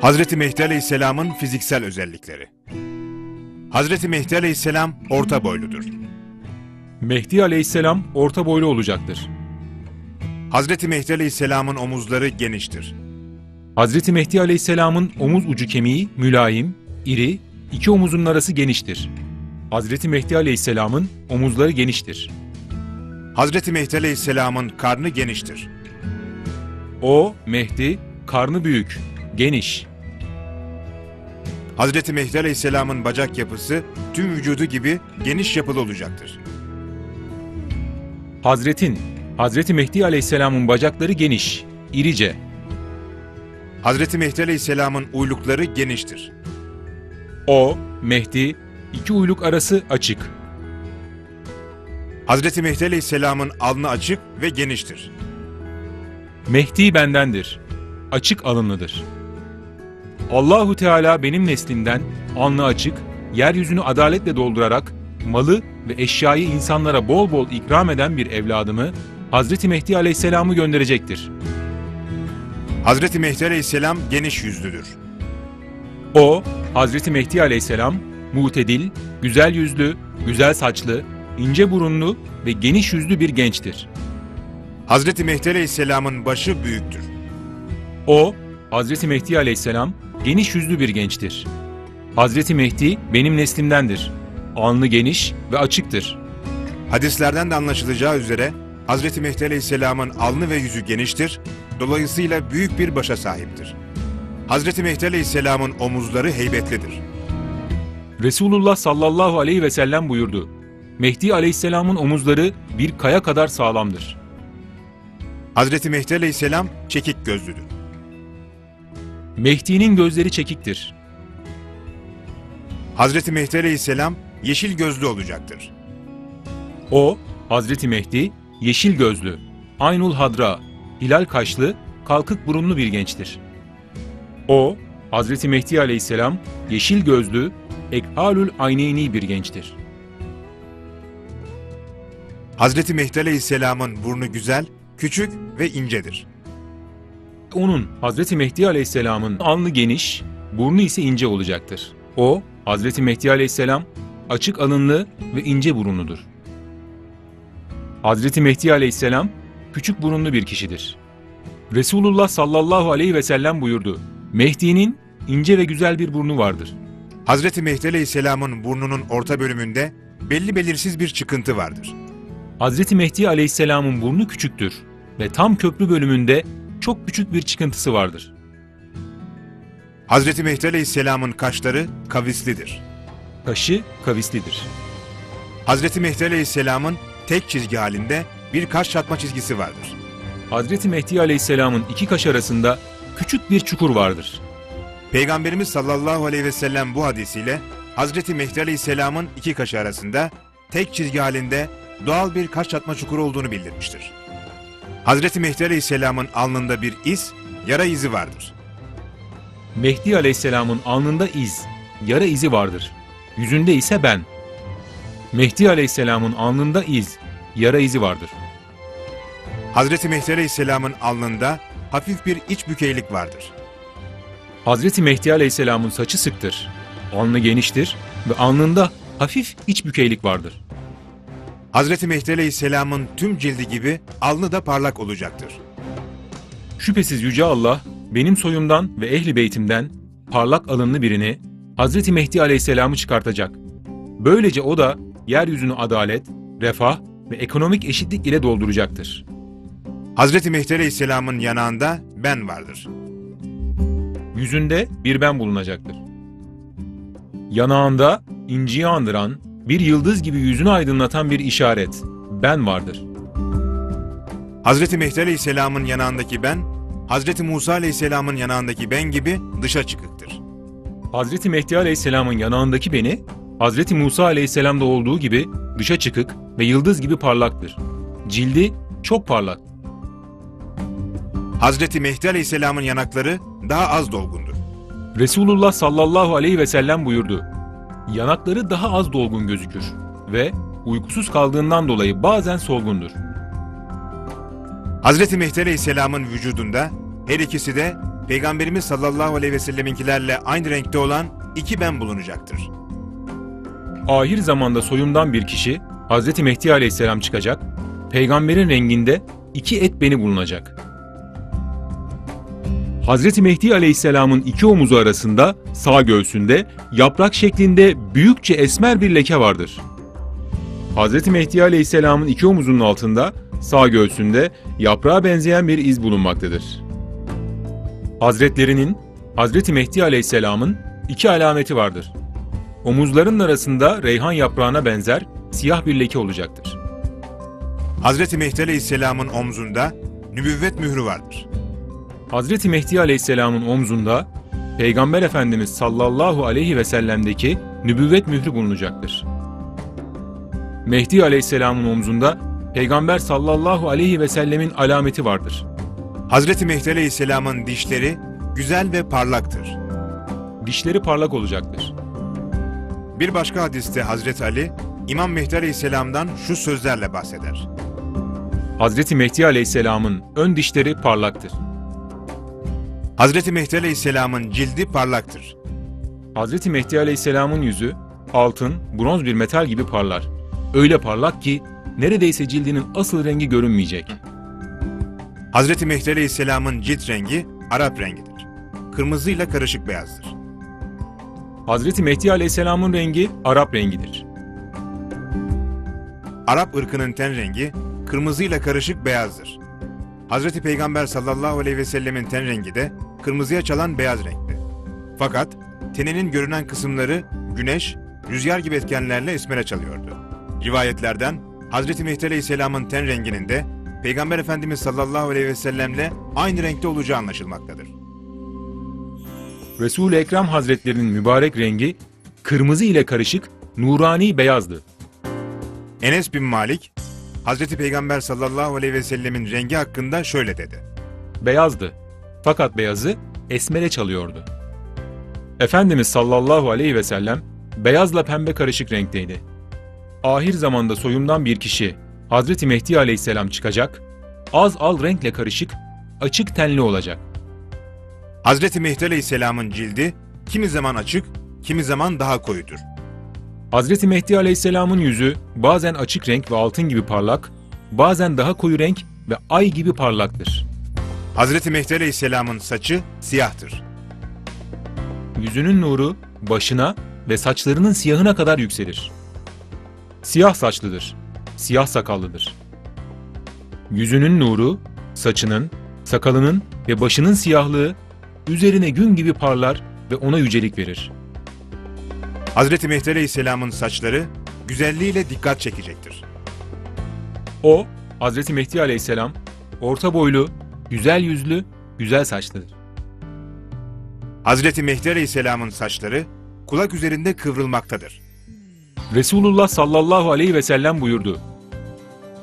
Hazreti Mehdi Aleyhisselam'ın fiziksel özellikleri. Hazreti Mehdi Aleyhisselam orta boyludur. Mehdi aleyhisselam orta boylu olacaktır. Hazreti Mehdi Aleyhisselam'ın omuzları geniştir. Hazreti Mehdi aleyhisselamın omuz ucu kemiği mülayim, iri, iki omuzun arası geniştir. Hazreti Mehdi aleyhisselamın omuzları geniştir. Hazreti Mehdi Aleyhisselam'ın karnı geniştir. O, Mehdi, karnı büyük, geniş. Hazreti Mehdi Aleyhisselam'ın bacak yapısı tüm vücudu gibi geniş yapılı olacaktır. Hazretin, Hazreti Mehdi aleyhisselamın bacakları geniş, irice. Hazreti Mehdi Aleyhisselam'ın uylukları geniştir. O, Mehdi, iki uyluk arası açık. Hazreti Mehdi Aleyhisselam'ın alnı açık ve geniştir. Mehdi bendendir. Açık alınlıdır. Allahu Teala benim neslimden alnı açık, yeryüzünü adaletle doldurarak malı ve eşyayı insanlara bol bol ikram eden bir evladımı Hazreti Mehdi Aleyhisselam'ı gönderecektir. Hazreti Mehdi Aleyhisselam geniş yüzlüdür. O, Hazreti Mehdi Aleyhisselam, mutedil, güzel yüzlü, güzel saçlı, ince burunlu ve geniş yüzlü bir gençtir. Hazreti Mehdi Aleyhisselam'ın başı büyüktür. O, Hazreti Mehdi Aleyhisselam, geniş yüzlü bir gençtir. Hazreti Mehdi benim neslimdendir. Alnı geniş ve açıktır. Hadislerden de anlaşılacağı üzere Hazreti Mehdi Aleyhisselam'ın alnı ve yüzü geniştir, dolayısıyla büyük bir başa sahiptir. Hazreti Mehdi Aleyhisselam'ın omuzları heybetlidir. Resulullah sallallahu aleyhi ve sellem buyurdu. Mehdi Aleyhisselam'ın omuzları bir kaya kadar sağlamdır. Hazreti Mehdi Aleyhisselam çekik gözlüdür. Mehdi'nin gözleri çekiktir. Hazreti Mehdi Aleyhisselam yeşil gözlü olacaktır. O, Hazreti Mehdi, yeşil gözlü, Aynul Hadra, hilal kaşlı, kalkık burunlu bir gençtir. O, Hazreti Mehdi aleyhisselam, yeşil gözlü, ekhalül ayneyni bir gençtir. Hazreti Mehdi Aleyhisselam'ın burnu güzel, küçük ve incedir. Onun, Hazreti Mehdi aleyhisselamın alnı geniş, burnu ise ince olacaktır. O, Hazreti Mehdi aleyhisselam, açık alınlı ve ince burunludur. Hazreti Mehdi aleyhisselam, küçük burunlu bir kişidir. Resulullah sallallahu aleyhi ve sellem buyurdu. Mehdi'nin ince ve güzel bir burnu vardır. Hazreti Mehdi Aleyhisselam'ın burnunun orta bölümünde belli belirsiz bir çıkıntı vardır. Hazreti Mehdi aleyhisselamın burnu küçüktür ve tam köprü bölümünde çok küçük bir çıkıntısı vardır. Hazreti Mehdi Aleyhisselam'ın kaşları kavislidir. Kaşı kavislidir. Hazreti Mehdi Aleyhisselam'ın tek çizgi halinde bir kaş çatma çizgisi vardır. Hazreti Mehdi aleyhisselamın iki kaş arasında küçük bir çukur vardır. Peygamberimiz sallallahu aleyhi ve sellem bu hadisiyle Hazreti Mehdi Aleyhisselam'ın iki kaşı arasında tek çizgi halinde doğal bir kaş çatma çukuru olduğunu bildirmiştir. Hazreti Mehdi Aleyhisselam'ın alnında bir iz, yara izi vardır. Mehdi aleyhisselamın alnında iz, yara izi vardır. Yüzünde ise ben. Mehdi aleyhisselamın alnında iz, yara izi vardır. Hazreti Mehdi Aleyhisselam'ın alnında hafif bir iç bükeylik vardır. Hazreti Mehdi aleyhisselamın saçı sıktır. Alnı geniştir ve alnında hafif iç bükeylik vardır. Hazreti Mehdi Aleyhisselam'ın tüm cildi gibi alnı da parlak olacaktır. Şüphesiz Yüce Allah benim soyumdan ve ehli beytimden parlak alınlı birini Hazreti Mehdi Aleyhisselam'ı çıkartacak. Böylece o da yeryüzünü adalet, refah ve ekonomik eşitlik ile dolduracaktır. Hazreti Mehdi Aleyhisselam'ın yanağında ben vardır. Yüzünde bir ben bulunacaktır. Yanağında inciyi andıran, bir yıldız gibi yüzünü aydınlatan bir işaret, ben vardır. Hazreti Mehdi Aleyhisselam'ın yanağındaki ben, Hazreti Musa Aleyhisselam'ın yanağındaki ben gibi dışa çıkıktır. Hazreti Mehdi Aleyhisselam'ın yanağındaki beni, Hazreti Musa Aleyhisselam'da olduğu gibi dışa çıkık ve yıldız gibi parlaktır. Cildi çok parlak. Hazreti Mehdi Aleyhisselam'ın yanakları daha az dolgundur. Resulullah sallallahu aleyhi ve sellem buyurdu. Yanakları daha az dolgun gözükür ve uykusuz kaldığından dolayı bazen solgundur. Hazreti Mehdi Aleyhisselam'ın vücudunda her ikisi de Peygamberimiz sallallahu aleyhi ve selleminkilerle aynı renkte olan iki ben bulunacaktır. Ahir zamanda soyumdan bir kişi Hz. Mehdi aleyhisselam çıkacak, peygamberin renginde iki et beni bulunacak. Hz. Mehdi aleyhisselamın iki omuzu arasında sağ göğsünde yaprak şeklinde büyükçe esmer bir leke vardır. Hz. Mehdi aleyhisselamın iki omuzunun altında sağ göğsünde yaprağa benzeyen bir iz bulunmaktadır. Hazretlerinin Hz. Mehdi aleyhisselamın iki alameti vardır. Omuzların arasında reyhan yaprağına benzer siyah bir leke olacaktır. Hazreti Mehdi aleyhisselamın omzunda nübüvvet mührü vardır. Hazreti Mehdi Aleyhisselam'ın omzunda Peygamber Efendimiz sallallahu aleyhi ve sellem'deki nübüvvet mührü bulunacaktır. Mehdi Aleyhisselam'ın omzunda Peygamber sallallahu aleyhi ve sellemin alameti vardır. Hazreti Mehdi aleyhisselamın dişleri güzel ve parlaktır. Dişleri parlak olacaktır. Bir başka hadiste Hazreti Ali, İmam Mehdi aleyhisselamdan şu sözlerle bahseder. Hazreti Mehdi Aleyhisselam'ın ön dişleri parlaktır. Hazreti Mehdi aleyhisselamın cildi parlaktır. Hazreti Mehdi Aleyhisselam'ın yüzü altın, bronz bir metal gibi parlar. Öyle parlak ki neredeyse cildinin asıl rengi görünmeyecek. Hazreti Mehdi aleyhisselamın cilt rengi Arap rengidir. Kırmızıyla karışık beyazdır. Hazreti Mehdi Aleyhisselam'ın rengi Arap rengidir. Arap ırkının ten rengi kırmızıyla karışık beyazdır. Hazreti Peygamber sallallahu aleyhi ve sellemin ten rengi de kırmızıya çalan beyaz renkte. Fakat teninin görünen kısımları güneş, rüzgar gibi etkenlerle esmere çalıyordu. Rivayetlerden Hazreti Mehdi aleyhisselamın ten renginin de Peygamber Efendimiz sallallahu aleyhi ve sellemle aynı renkte olacağı anlaşılmaktadır. Resul-i Ekrem Hazretlerinin mübarek rengi kırmızı ile karışık nurani beyazdı. Enes bin Malik, Hazreti Peygamber sallallahu aleyhi ve sellemin rengi hakkında şöyle dedi. Beyazdı. Fakat beyazı esmere çalıyordu. Efendimiz sallallahu aleyhi ve sellem beyazla pembe karışık renkteydi. Ahir zamanda soyumdan bir kişi Hazreti Mehdi aleyhisselam çıkacak, az al renkle karışık, açık tenli olacak. Hazreti Mehdi aleyhisselamın cildi kimi zaman açık, kimi zaman daha koyudur. Hazreti Mehdi Aleyhisselam'ın yüzü bazen açık renk ve altın gibi parlak, bazen daha koyu renk ve ay gibi parlaktır. Hazreti Mehdi aleyhisselamın saçı siyahtır. Yüzünün nuru başına ve saçlarının siyahına kadar yükselir. Siyah saçlıdır, siyah sakallıdır. Yüzünün nuru, saçının, sakalının ve başının siyahlığı üzerine gün gibi parlar ve ona yücelik verir. Hazreti Mehdi aleyhisselamın saçları güzelliğiyle dikkat çekecektir. O, Hazreti Mehdi Aleyhisselam, orta boylu, güzel yüzlü, güzel saçlıdır. Hazreti Mehdi aleyhisselamın saçları kulak üzerinde kıvrılmaktadır. Resulullah sallallahu aleyhi ve sellem buyurdu.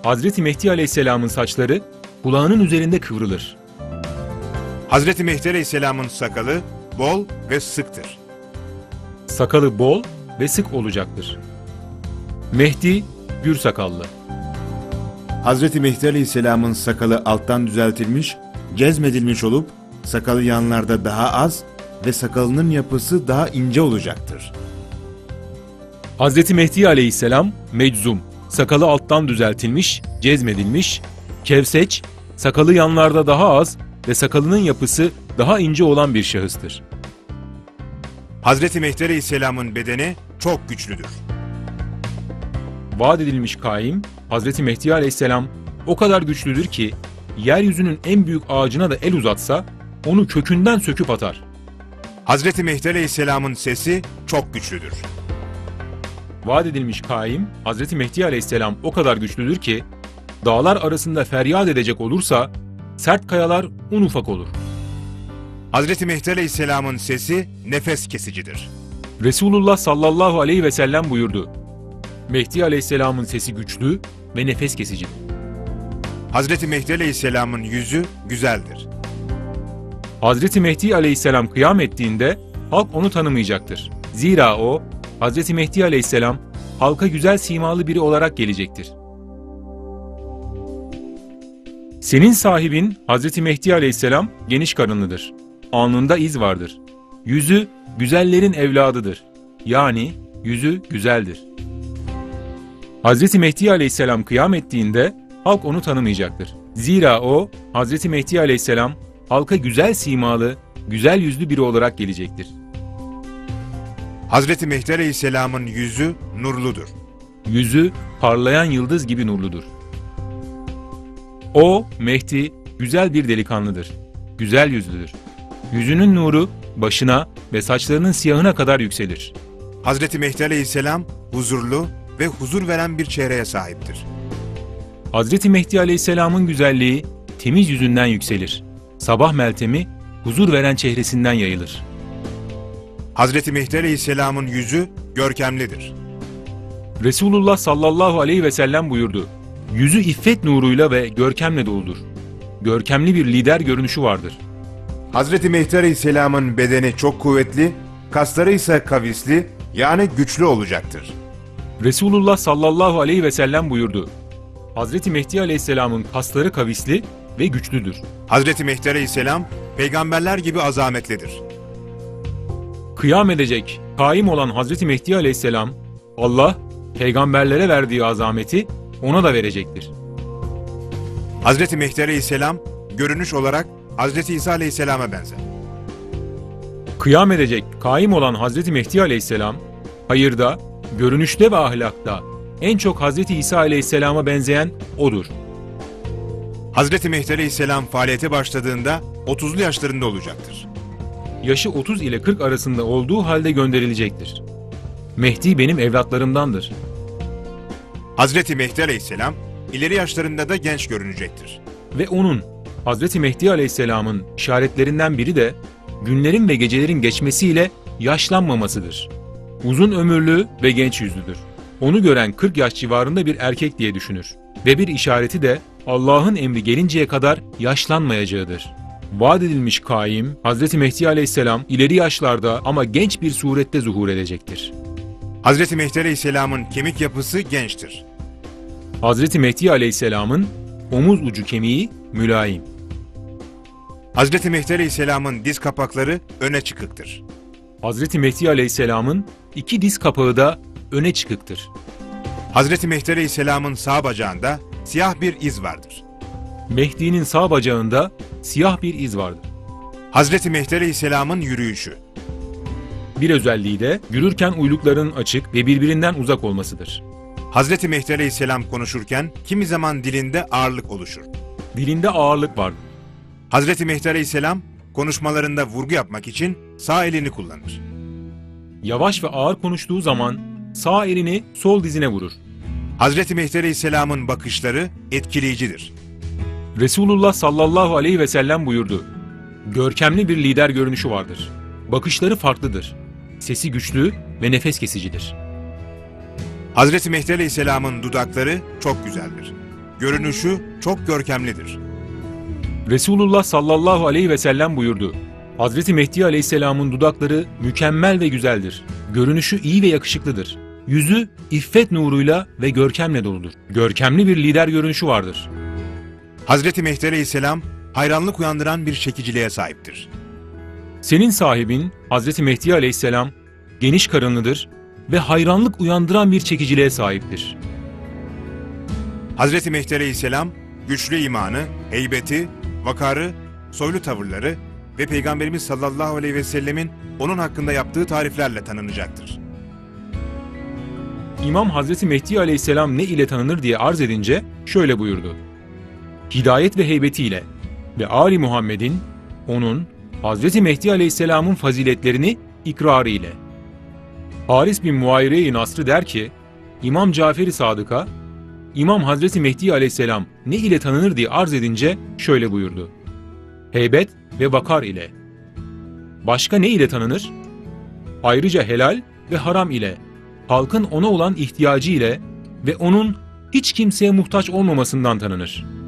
Hazreti Mehdi aleyhisselamın saçları kulağının üzerinde kıvrılır. Hazreti Mehdi aleyhisselamın sakalı bol ve sıktır. Sakalı bol ve sık olacaktır. Mehdi gür sakallı. Hazreti Mehdi aleyhisselamın sakalı alttan düzeltilmiş, cezmedilmiş olup sakalı yanlarda daha az ve sakalının yapısı daha ince olacaktır. Hazreti Mehdi aleyhisselam meczum, sakalı alttan düzeltilmiş, cezmedilmiş, kevseç, sakalı yanlarda daha az ve sakalının yapısı daha ince olan bir şahıstır. Hazreti Mehdi aleyhisselamın bedeni çok güçlüdür. Vaat edilmiş kaim, Hazreti Mehdi aleyhisselam o kadar güçlüdür ki, yeryüzünün en büyük ağacına da el uzatsa, onu kökünden söküp atar. Hazreti Mehdi aleyhisselamın sesi çok güçlüdür. Vaat edilmiş kaim, Hazreti Mehdi aleyhisselam o kadar güçlüdür ki, dağlar arasında feryat edecek olursa, sert kayalar un ufak olur. Hazreti Mehdi aleyhisselamın sesi nefes kesicidir. Resulullah sallallahu aleyhi ve sellem buyurdu. Mehdi aleyhisselamın sesi güçlü ve nefes kesici. Hazreti Mehdi aleyhisselamın yüzü güzeldir. Hazreti Mehdi aleyhisselam kıyam ettiğinde halk onu tanımayacaktır. Zira o, Hazreti Mehdi aleyhisselam halka güzel simalı biri olarak gelecektir. Senin sahibin Hazreti Mehdi aleyhisselam geniş karınlıdır. Alnında iz vardır. Yüzü güzellerin evladıdır. Yani yüzü güzeldir. Hazreti Mehdi aleyhisselam kıyam ettiğinde halk onu tanımayacaktır. Zira o Hazreti Mehdi aleyhisselam halka güzel simalı, güzel yüzlü biri olarak gelecektir. Hazreti Mehdi Aleyhisselam'ın yüzü nurludur. Yüzü parlayan yıldız gibi nurludur. O, Mehdi, güzel bir delikanlıdır. Güzel yüzlüdür. Yüzünün nuru başına ve saçlarının siyahına kadar yükselir. Hazreti Mehdi Aleyhisselam huzurlu ve huzur veren bir çehreye sahiptir. Hazreti Mehdi Aleyhisselam'ın güzelliği temiz yüzünden yükselir. Sabah meltemi huzur veren çehresinden yayılır. Hazreti Mehdi Aleyhisselam'ın yüzü görkemlidir. Resulullah sallallahu aleyhi ve sellem buyurdu. Yüzü iffet nuruyla ve görkemle doludur. Görkemli bir lider görünüşü vardır. Hazreti Mehdi Aleyhisselam'ın bedeni çok kuvvetli, kasları ise kavisli yani güçlü olacaktır. Resulullah sallallahu aleyhi ve sellem buyurdu. Hazreti Mehdi aleyhisselamın kasları kavisli ve güçlüdür. Hazreti Mehdi Aleyhisselam peygamberler gibi azametlidir. Kıyam edecek, kaim olan Hazreti Mehdi aleyhisselam, Allah peygamberlere verdiği azameti ona da verecektir. Hazreti Mehdi Aleyhisselam görünüş olarak Hazreti İsa Aleyhisselam'a benzer. Kıyam edecek, kaim olan Hazreti Mehdi aleyhisselam, hayırda, görünüşte ve ahlakta en çok Hazreti İsa aleyhisselama benzeyen odur. Hazreti Mehdi Aleyhisselam faaliyete başladığında 30'lu yaşlarında olacaktır. Yaşı 30 ile 40 arasında olduğu halde gönderilecektir. Mehdi benim evlatlarımdandır. Hazreti Mehdi Aleyhisselam ileri yaşlarında da genç görünecektir. Ve onun, Hazreti Mehdi Aleyhisselam'ın işaretlerinden biri de günlerin ve gecelerin geçmesiyle yaşlanmamasıdır. Uzun ömürlü ve genç yüzlüdür. Onu gören 40 yaş civarında bir erkek diye düşünür. Ve bir işareti de Allah'ın emri gelinceye kadar yaşlanmayacağıdır. Vaat edilmiş kaim, Hazreti Mehdi Aleyhisselam ileri yaşlarda ama genç bir surette zuhur edecektir. Hazreti Mehdi Aleyhisselam'ın kemik yapısı gençtir. Hazreti Mehdi Aleyhisselam'ın omuz ucu kemiği mülayim. Hazreti Mehdi Aleyhisselam'ın diz kapakları öne çıkıktır. Hazreti Mehdi Aleyhisselam'ın iki diz kapağı da öne çıkıktır. Hazreti Mehdi Aleyhisselam'ın sağ bacağında siyah bir iz vardır. Mehdi'nin sağ bacağında siyah bir iz vardır. Hazreti Mehdi Aleyhisselam'ın yürüyüşü. Bir özelliği de yürürken uylukların açık ve birbirinden uzak olmasıdır. Hazreti Mehdi Aleyhisselam konuşurken kimi zaman dilinde ağırlık oluşur. Dilinde ağırlık vardır. Hazreti Mehdi Aleyhisselam konuşmalarında vurgu yapmak için sağ elini kullanır. Yavaş ve ağır konuştuğu zaman sağ elini sol dizine vurur. Hazreti Mehdi Aleyhisselam'ın bakışları etkileyicidir. Resulullah sallallahu aleyhi ve sellem buyurdu. Görkemli bir lider görünüşü vardır. Bakışları farklıdır. Sesi güçlü ve nefes kesicidir. Hazreti Mehdi Aleyhisselam'ın dudakları çok güzeldir. Görünüşü çok görkemlidir. Resulullah sallallahu aleyhi ve sellem buyurdu. Hazreti Mehdi aleyhisselamın dudakları mükemmel ve güzeldir. Görünüşü iyi ve yakışıklıdır. Yüzü iffet nuruyla ve görkemle doludur. Görkemli bir lider görünüşü vardır. Hazreti Mehdi Aleyhisselam hayranlık uyandıran bir çekiciliğe sahiptir. Senin sahibin Hazreti Mehdi aleyhisselam geniş karınlıdır ve hayranlık uyandıran bir çekiciliğe sahiptir. Hazreti Mehdi Aleyhisselam güçlü imanı, heybeti, vakarı, soylu tavırları ve Peygamberimiz sallallahu aleyhi ve sellemin onun hakkında yaptığı tariflerle tanınacaktır. İmam Hazreti Mehdi aleyhisselam ne ile tanınır diye arz edince şöyle buyurdu. Hidayet ve heybetiyle ve Ali Muhammed'in, onun, Hazreti Mehdi aleyhisselamın faziletlerini ikrarı ile. Haris bin Muayire-i Nasr'ı der ki, İmam Cafer-i Sadık'a, İmam Hazreti Mehdi aleyhisselam ne ile tanınır diye arz edince şöyle buyurdu. Heybet ve vakar ile. Başka ne ile tanınır? Ayrıca helal ve haram ile, halkın ona olan ihtiyacı ile ve onun hiç kimseye muhtaç olmamasından tanınır.''